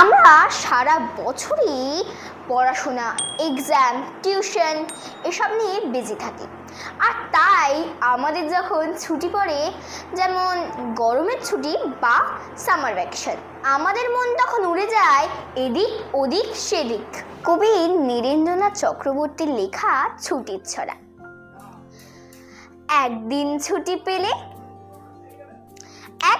আমরা সারা বছরই পড়াশোনা এক্সাম টিউশন এসব নিয়ে বিজি থাকি। আর তাই আমাদের যখন ছুটি পড়ে, যেমন গরমের ছুটি বা সামার ভ্যাকেশন আমাদের মন তখন উড়ে যায় এদিক, ওদিক, সেদিক। কবি নীরেন্দ্রনাথ চক্রবর্তীর লেখা ছুটির ছড়া। একদিন ছুটি পেলে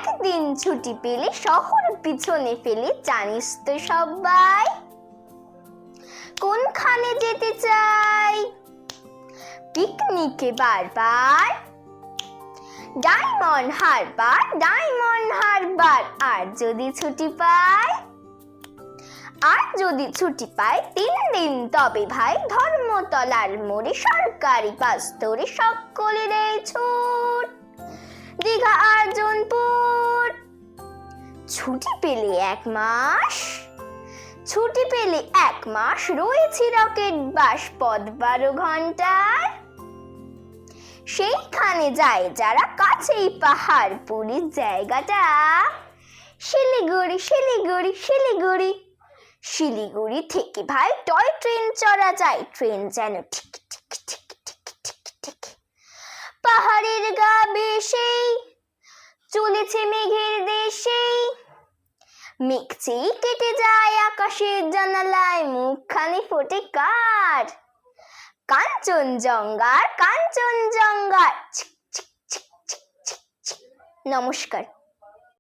একদিন ছুটি পেলে, শহর পিছনে ফেলে জানিস তো সবাই। কোনখানে যেতে চাই? পিকনিকে বারবার। ডায়মন্ড হারবার ডায়মন্ড হারবার। আর যদি ছুটি পাই? আর যদি ছুটি পাই, তিন দিন। তবে ভাই, ধর্মতলার মোড়ে সরকারি বাস ধরে সকলের ছুট। ছুটি পেলে এক মাস, ছুটি পেলে এক মাস রয়েছে রকেট বাস পদ বারো ঘণ্টার। সেইখানে যায় যারা কাছেই পাহাড় পুরীর জায়গাটা। শিলিগুড়ি শিলিগুড়ি শিলিগুড়ি। শিলিগুড়ি থেকে ভাই টয় ট্রেন চড়া যায়। ট্রেন যেন ঠিক ঠিক ঠিক ঠিক ঠিক ঠিক। পাহাড়ের গা বেশেই চলেছে মেঘের দেশেই। মেঘচেই কেটে যায় আকাশের জানালায় মুখখানি ফোটে কার কাঞ্চনজঙ্ঘার কাঞ্চনজঙ্ঘার। নমস্কার